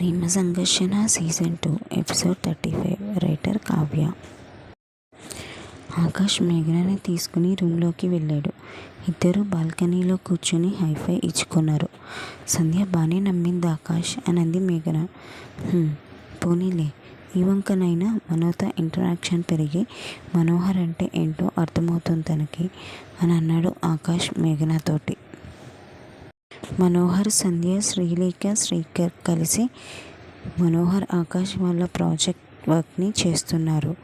Prema Sangharshana season two episode thirty five. Writer Kavya. Akash మేఘనని తీసుకుని రూమ్లోకి వెళ్ళాడు. ఇద్దరు బాల్కనీలో కూర్చొని హైఫై ఇచ్చుకున్నారు. సంధ్య బాగానే నమ్మింది ఆకాష్ అనంది మేఘన. పోనీలే. ఈ వంకనైనా మనోతో ఇంటరాక్షన్ పెరిగి మనోహర్ అంటే ఏంటో అర్థమవుతుంది తనకి అని అన్నాడు ఆకాష్ మేఘనతోటి. మనోహర్ సంధ్య శ్రీలేఖ శ్రీకర్ కలిసి మనోహర్ ఆకాష్ వాళ్ళ ప్రాజెక్ట్ వర్క్ని చేస్తున్నారు.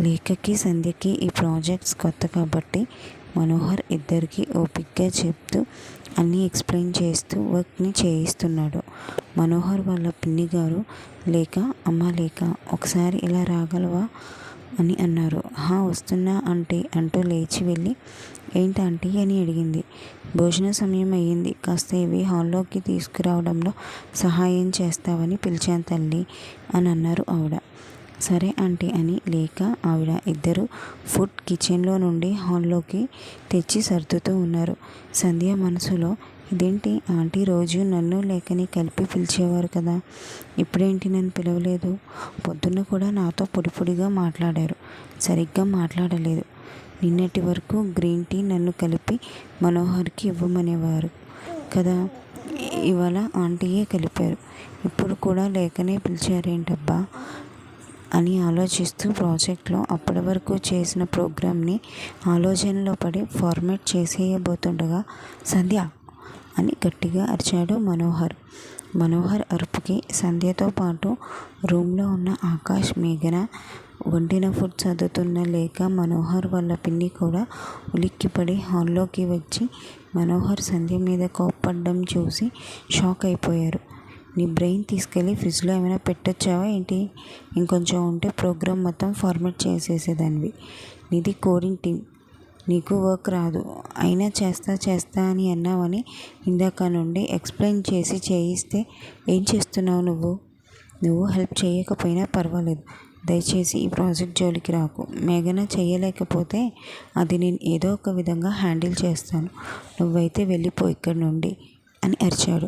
లేఖకి సంధ్యకి ఈ ప్రాజెక్ట్స్ కొత్త కాబట్టి మనోహర్ ఇద్దరికి ఓపిక్గా చెప్తూ అన్నీ ఎక్స్ప్లెయిన్ చేస్తూ వర్క్ని చేయిస్తున్నాడు. మనోహర్ వాళ్ళ పిన్ని గారు లేక అమ్మ లేక ఒకసారి ఇలా రాగలవా? అని అన్నారు. హా వస్తున్నా అంటే? అంటూ లేచి వెళ్ళి ఏంటంటీ అని అడిగింది. భోజన సమయం అయ్యింది. కాస్త ఇవి హాల్లోకి తీసుకురావడంలో సహాయం చేస్తావని పిలిచాను తల్లి అని అన్నారు ఆవిడ. సరే ఆంటీ అని లేక ఆవిడ ఇద్దరు ఫుడ్ కిచెన్లో నుండి హాల్లోకి తెచ్చి సర్దుతూ ఉన్నారు. సంధ్య మనసులో ఇదేంటి? ఆంటీ రోజు నన్ను లేకని కలిపి పిలిచేవారు కదా. ఇప్పుడేంటి నన్ను పిలవలేదు? పొద్దున్న కూడా నాతో పొడి పొడిగా మాట్లాడారు. సరిగ్గా మాట్లాడలేదు. నిన్నటి వరకు గ్రీన్ టీ నన్ను కలిపి మనోహర్కి ఇవ్వమనేవారు కదా. ఇవాళ ఆంటీయే కలిపారు. ఇప్పుడు కూడా లేకనే పిలిచారేంటబ్బా? అని ఆలోచిస్తూ ప్రాజెక్ట్లో అప్పటి వరకు చేసిన ప్రోగ్రామ్ని ఆలోచనలో పడి ఫార్మేట్ చేసేయబోతుండగా సంధ్య అని గట్టిగా అరిచాడు మనోహర్. మనోహర్ అరుపుకి సంధ్యతో పాటు రూమ్లో ఉన్న ఆకాష్ మేఘన వండిన ఫుడ్ చదువుతున్న లేక మనోహర్ వాళ్ళ పిన్ని కూడా ఉలిక్కిపడి హాల్లోకి వచ్చి మనోహర్ సంధ్య మీద కోప్పడ్డం చూసి షాక్ అయిపోయారు. నీ బ్రెయిన్ తీసుకెళ్ళి ఫ్రిడ్జ్లో ఏమైనా పెట్టొచ్చావా ఏంటి? ఇంకొంచెం ఉంటే ప్రోగ్రామ్ మొత్తం ఫార్మేట్ చేసేసేదానివి. నీది కోడింగ్ టీం నీకు వర్క్ రాదు. అయినా చేస్తా చేస్తా అని అన్నావని ఇందాక నుండి ఎక్స్ప్లెయిన్ చేసి చేయిస్తే ఏం చేస్తున్నావు నువ్వు? నువ్వు హెల్ప్ చేయకపోయినా పర్వాలేదు. దయచేసి ఈ ప్రాజెక్ట్ జోలికి రాకు. మేఘన చేయలేకపోతే అది నేను ఏదో ఒక విధంగా హ్యాండిల్ చేస్తాను. నువ్వైతే వెళ్ళిపో ఇక్కడి నుండి అని అరిచాడు.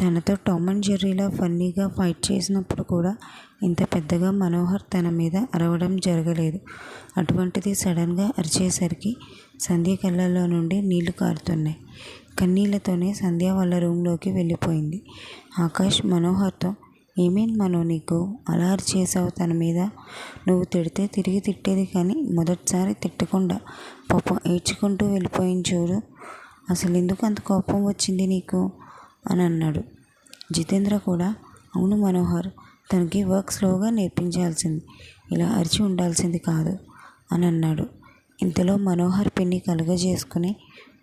తనతో టామ్ అండ్ జెర్రీలా ఫన్నీగా ఫైట్ చేసినప్పుడు కూడా ఇంత పెద్దగా మనోహర్ తన మీద అరవడం జరగలేదు. అటువంటిది సడన్గా అరిచేసరికి సంధ్య కళ్ళల్లో నుండి నీళ్ళు కారుతున్నాయి. కన్నీళ్ళతోనే సంధ్య వాళ్ళ రూమ్లోకి వెళ్ళిపోయింది. ఆకాష్ మనోహర్తో ఏమేం మనో నీకు? అలా అరిచేసావు తన మీద? నువ్వు తిడితే తిరిగి తిట్టేది కానీ మొదటిసారి తిట్టకుండా పాపం ఏడ్చుకుంటూ వెళ్ళిపోయింది చూడు. అసలు ఎందుకు అంత కోపం వచ్చింది నీకు? అని అన్నాడు. జితేంద్ర కూడా అవును మనోహర్ తనకి వర్క్ స్లోగా నేర్పించాల్సింది. ఇలా అరిచి ఉండాల్సింది కాదు అని అన్నాడు. ఇంతలో మనోహర్ పిన్ని కలుగజేసుకుని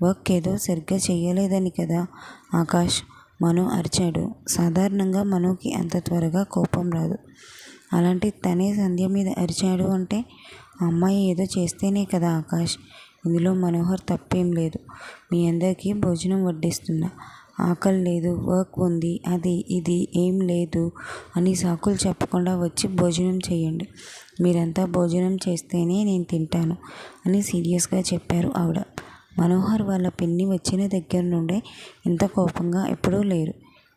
వర్క్ ఏదో సరిగ్గా చేయలేదని కదా ఆకాష్ మనో అరిచాడు. సాధారణంగా మనోకి అంత త్వరగా కోపం రాదు. అలాంటి తనే సంధ్య మీద అరిచాడు అంటే ఆ అమ్మాయి ఏదో చేస్తేనే కదా ఆకాష్. ఇందులో మనోహర్ తప్పేం లేదు. మీ అందరికీ భోజనం వడ్డిస్తున్నా. ఆకలి లేదు వర్క్ ఉంది అది ఇది ఏం లేదు అని సాకులు చెప్పకుండా వచ్చి భోజనం చేయండి. మీరంతా భోజనం చేస్తేనే నేను తింటాను అని సీరియస్గా చెప్పారు ఆవిడ. మనోహర్ వాళ్ళ పిన్ని వచ్చిన దగ్గర నుండే ఇంత కోపంగా ఎప్పుడూ లేరు.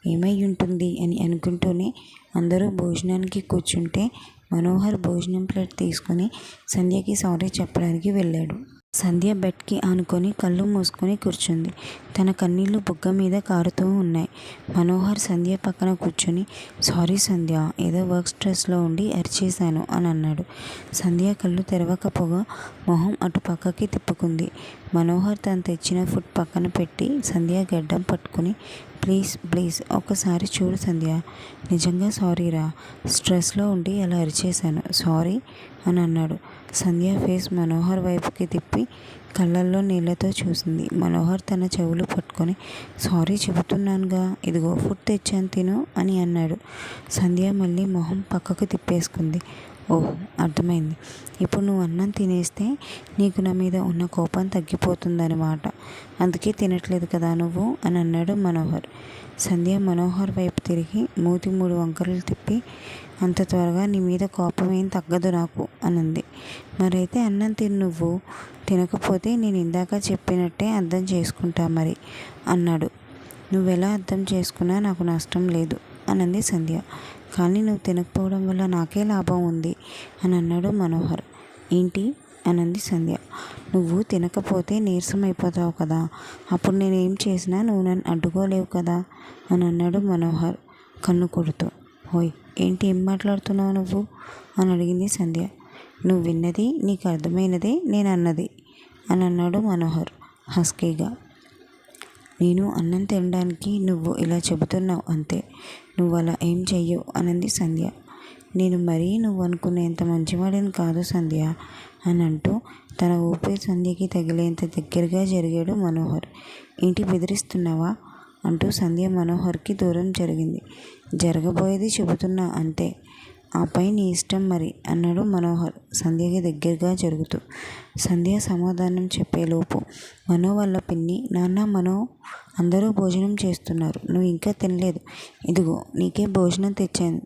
ఏమై ఉంటుంది అని అనుకుంటూనే అందరూ భోజనానికి కూర్చుంటే మనోహర్ భోజనం ప్లేట్ తీసుకుని సంధ్యకి సారీ చెప్పడానికి వెళ్ళాడు. సంధ్య బెడ్కి ఆనుకొని కళ్ళు మూసుకొని కూర్చుంది. తన కన్నీళ్ళు బుగ్గ మీద కారుతూ ఉన్నాయి. మనోహర్ సంధ్య పక్కన కూర్చొని సారీ సంధ్య ఏదో వర్క్ స్ట్రెస్లో ఉండి అరిచేశాను అని అన్నాడు. సంధ్య కళ్ళు తెరవకపోగా మొహం అటు పక్కకి తిప్పుకుంది. మనోహర్ తను తెచ్చిన ఫుడ్ పక్కన పెట్టి సంధ్య గడ్డం పట్టుకుని ప్లీజ్ ప్లీజ్ ఒకసారి చూడు సంధ్య నిజంగా సారీరా స్ట్రెస్లో ఉండి అలా అరిచేశాను సారీ అని అన్నాడు. సంధ్య ఫేస్ మనోహర్ వైపుకి తిప్పి కళ్ళల్లో నీళ్ళతో చూసింది. మనోహర్ తన చెవులు పట్టుకొని సారీ చెబుతున్నానుగా. ఇదిగో ఫుడ్ తెచ్చాను తిను అని అన్నాడు. సంధ్య మళ్ళీ మొహం పక్కకు తిప్పేసుకుంది. ఓహ్ అర్థమైంది. ఇప్పుడు నువ్వు అన్నం తినేస్తే నీకు నా మీద ఉన్న కోపం తగ్గిపోతుందన్నమాట. అందుకే తినట్లేదు కదా నువ్వు అని అన్నాడు మనోహర్. సంధ్య మనోహర్ వైపు తిరిగి మూతి మూడు వంకరలు తిప్పి అంత త్వరగా నీ మీద కోపం ఏం తగ్గదు నాకు అనంది. మరైతే అన్నం తిను నువ్వు. తినకపోతే నేను ఇందాక చెప్పినట్టే అర్థం చేసుకుంటా మరి అన్నాడు. నువ్వెలా అర్థం చేసుకున్నా నాకు నష్టం లేదు అనంది సంధ్య. కానీ నువ్వు తినకపోవడం వల్ల నాకే లాభం ఉంది అని అన్నాడు మనోహర్. ఏంటి? అనంది సంధ్య. నువ్వు తినకపోతే నీరసం అయిపోతావు కదా. అప్పుడు నేను ఏం చేసినా నువ్వు నన్ను అడ్డుకోలేవు కదా అని అన్నాడు మనోహర్ కన్ను కొడుతూ. హోయ్ ఏంటి ఏం మాట్లాడుతున్నావు నువ్వు? అని అడిగింది సంధ్య. నువ్వు విన్నది నీకు అర్థమైనదే నేను అన్నది అని అన్నాడు మనోహర్ హస్కీగా. నేను అన్నం తినడానికి నువ్వు ఇలా చెబుతున్నావు అంతే. నువ్వు అలా ఏం చెయ్యవు అనంది సంధ్య. నేను మరీ నువ్వు అనుకునేంత మంచివాడిని కాదు సంధ్య అని అంటూ తన ఊపిరి సంధ్యకి తగిలేంత దగ్గరగా జరిగాడు మనోహర్. ఏంటి బెదిరిస్తున్నావా? అంటూ సంధ్య మనోహర్కి దూరం జరిగింది. జరగబోయేది చెబుతున్నా అంతే ఆపై నీ ఇష్టం మరి అన్నాడు మనోహర్ సంధ్యకి దగ్గరగా జరుగుతూ. సంధ్య సమాధానం చెప్పేలోపు మనో వాళ్ళ పిన్ని నాన్న మనో అందరూ భోజనం చేస్తున్నారు. నువ్వు ఇంకా తినలేదు. ఇదిగో నీకే భోజనం తెచ్చాను.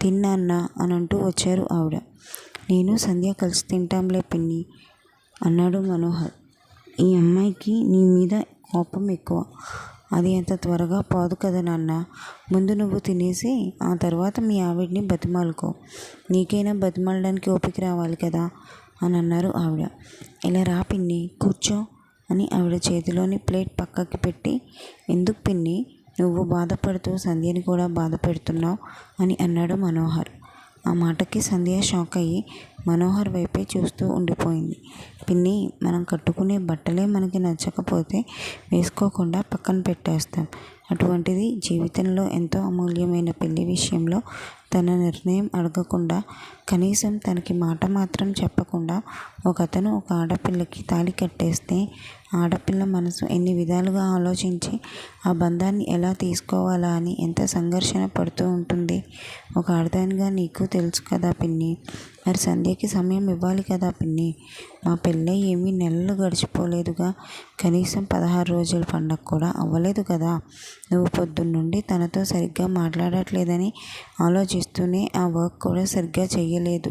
తిన్నాన్నా అని అంటూ వచ్చారు ఆవిడ. నేను సంధ్య కలిసి తింటాంలే పిన్ని అన్నాడు మనోహర్. ఈ అమ్మాయికి నీ మీద కోపం ఎక్కువ. అది అంత త్వరగా పోదు కదా నాన్న? ముందు నువ్వు తినేసి ఆ తర్వాత మీ ఆవిడ్ని బతిమాలుకో. నీకైనా బతిమాలడానికి ఓపిక రావాలి కదా? అని అన్నారు ఆవిడ. ఇలా రా పిన్ని కూర్చో అని ఆవిడ చేతిలోని ప్లేట్ పక్కకి పెట్టి ఎందుకు పిన్ని నువ్వు బాధపడుతూ సంధ్యని కూడా బాధ పెడుతున్నావు అని అన్నాడు మనోహర్. ఆ మాటకి సంధ్య షాక్ అయ్యి మనోహర్ వైపే చూస్తూ ఉండిపోయింది. పిన్ని మనం కట్టుకునే బట్టలే మనకి నచ్చకపోతే వేసుకోకుండా పక్కన పెట్టేస్తాం. అటువంటిది జీవితంలో ఎంతో అమూల్యమైన పెళ్ళి విషయంలో తన నిర్ణయం అడగకుండా కనీసం తనకి మాట మాత్రం చెప్పకుండా ఒకతను ఒక ఆడపిల్లకి తాళి కట్టేస్తే ఆడపిల్ల మనసు ఎన్ని విధాలుగా ఆలోచించి ఆ బంధాన్ని ఎలా తీసుకోవాలా అని ఎంత సంఘర్షణ పడుతూ ఉంటుంది. ఒక ఆడదానిగా నీకు తెలుసు కదా పిన్ని. మరి సంధ్యకి సమయం ఇవ్వాలి కదా పిన్ని. మా పెళ్ళై ఏమీ నెలలు గడిచిపోలేదుగా. కనీసం పదహారు రోజుల పండగ కూడా అవ్వలేదు కదా. నువ్వు పొద్దున్నుండి తనతో సరిగ్గా మాట్లాడట్లేదని ఆలోచిస్తూనే ఆ వర్క్ కూడా సరిగ్గా చేయలేదు.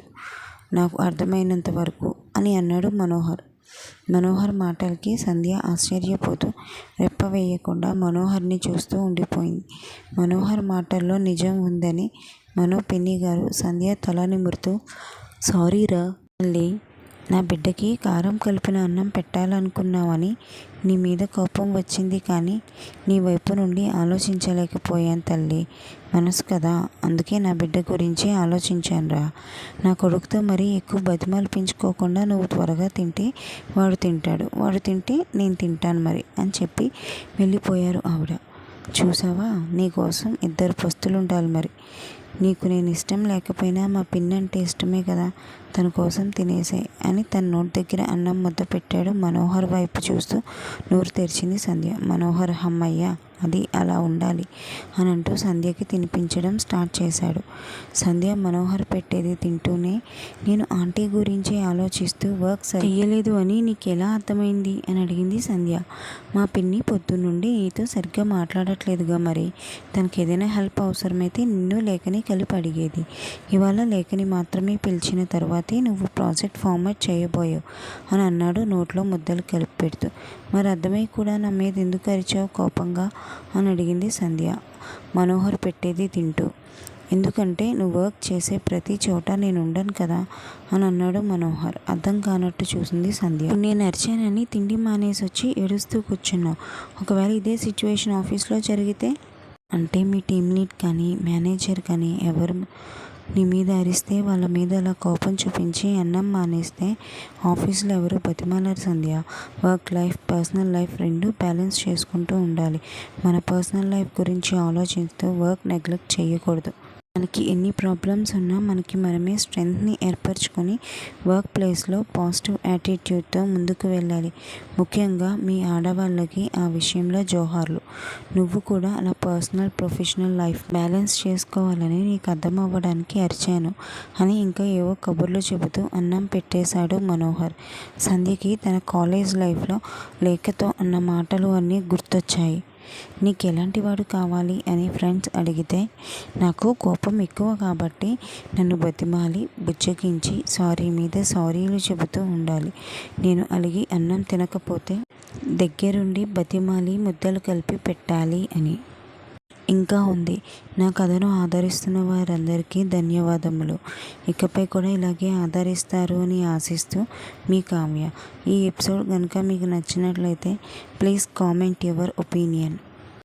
నాకు అర్థమైనంత వరకు అని అన్నాడు మనోహర్. మనోహర్ మాటలకి సంధ్య ఆశ్చర్యపోతూ రెప్ప వేయకుండా మనోహర్ని చూస్తూ ఉండిపోయింది. మనోహర్ మాటల్లో నిజం ఉందని మనో పిన్ని గారు సంధ్య తల నిమురుతూ సారీరా తల్లి నా బిడ్డకి కారం కలిపిన అన్నం పెట్టాలనుకున్నావని నీ మీద కోపం వచ్చింది కానీ నీ వైపు నుండి ఆలోచించలేకపోయాను తల్లి. మనసు కదా. అందుకే నా బిడ్డ గురించి ఆలోచించానురా. నా కొడుకుతో మరీ ఎక్కువ బతిమాలిపించుకోకుండా నువ్వు త్వరగా తింటే వాడు తింటాడు. వాడు తింటే నేను తింటాను మరి అని చెప్పి వెళ్ళిపోయారు ఆవిడ. చూసావా? నీకోసం ఇద్దరు పస్తులు ఉండాలి మరి. నీకు నేను ఇష్టం లేకపోయినా మా పిన్ అంటే ఇష్టమే కదా తన కోసం తినేసాయి అని తన నోటి దగ్గర అన్నం ముద్ద పెట్టాడు మనోహర్ వైపు చూస్తూ నోరు తెరిచింది సంధ్య. మనోహర్ హమ్మయ్య అది అలా ఉండాలి అని అంటూ సంధ్యకి తినిపించడం స్టార్ట్ చేశాడు. సంధ్య మనోహర్ పెట్టేది తింటూనే నేను ఆంటీ గురించి ఆలోచిస్తూ వర్క్ చేయలేదు అని నీకు ఎలా అర్థమైంది? అని అడిగింది సంధ్య. మా పిన్ని పొద్దున్నుండి నీతో సరిగ్గా మాట్లాడట్లేదుగా మరి. తనకి ఏదైనా హెల్ప్ అవసరమైతే నిన్ను లేఖని కలిపి అడిగేది. ఇవాళ లేఖని మాత్రమే పిలిచిన తర్వాతే నువ్వు ప్రాజెక్ట్ ఫార్మాట్ చేయబోయావు అని అన్నాడు నోట్లో ముద్దలు కలిపి పెడుతూ. మరి అర్థమై కూడా నా మీద ఎందుకు అరిచావు కోపంగా? అని అడిగింది సంధ్య. మనోహర్ పెట్టేది తింటూ. ఎందుకంటే నువ్వు వర్క్ చేసే ప్రతి చోట నేను ఉండను కదా అని అన్నాడు మనోహర్. అర్థం కానట్టు చూసింది సంధ్య. నేను అరిచానని తిండి మానేసి వచ్చి ఏడుస్తూ కూర్చున్నావు. ఒకవేళ ఇదే సిచ్యువేషన్ ఆఫీస్లో జరిగితే? అంటే మీ టీం లీడ్ కానీ మేనేజర్ కానీ ఎవరు నీ మీద అరిస్తే వాళ్ళ మీద అలా కోపం చూపించి అన్నం మానేస్తే ఆఫీస్లో ఎవరు బతిమాలరు Sandhya. Work life personal life రెండు బ్యాలెన్స్ చేసుకుంటూ ఉండాలి. మన పర్సనల్ లైఫ్ గురించి ఆలోచిస్తూ వర్క్ నెగ్లెక్ట్ చేయకూడదు. మనకి ఎన్ని ప్రాబ్లమ్స్ ఉన్నా మనకి మనమే స్ట్రెంగ్త్ని ఏర్పరచుకొని వర్క్ ప్లేస్లో పాజిటివ్ యాటిట్యూడ్తో ముందుకు వెళ్ళాలి. ముఖ్యంగా మీ ఆడవాళ్ళకి ఆ విషయంలో జోహార్లు. నువ్వు కూడా అలా పర్సనల్ ప్రొఫెషనల్ లైఫ్ బ్యాలెన్స్ చేసుకోవాలని నీకు అర్థం అవ్వడానికి అరిచాను అని ఇంకా ఏవో కబుర్లు చెబుతూ అన్నం పెట్టేశాడు మనోహర్. సంధ్యకి తన కాలేజ్ లైఫ్లో లేఖతో అన్న మాటలు అన్నీ గుర్తొచ్చాయి. నీకు ఎలాంటి వాడు కావాలి అని ఫ్రెండ్స్ అడిగితే నాకు కోపం ఎక్కువ కాబట్టి నన్ను బతిమాలి బుజ్జగించి సారీ మీద సారీలు చెబుతూ ఉండాలి. నేను అలిగి అన్నం తినకపోతే దగ్గరుండి బతిమాలి ముద్దలు కలిపి పెట్టాలి అని. ఇంకా ఉంది. నా కథను ఆదరిస్తున్న వారందరికీ ధన్యవాదములు. ఇకపై కూడా ఇలాగే ఆదరిస్తారు అని ఆశిస్తూ మీ కావ్య. ఈ ఎపిసోడ్ కనుక మీకు నచ్చినట్లయితే ప్లీజ్ కామెంట్ యువర్ ఒపీనియన్.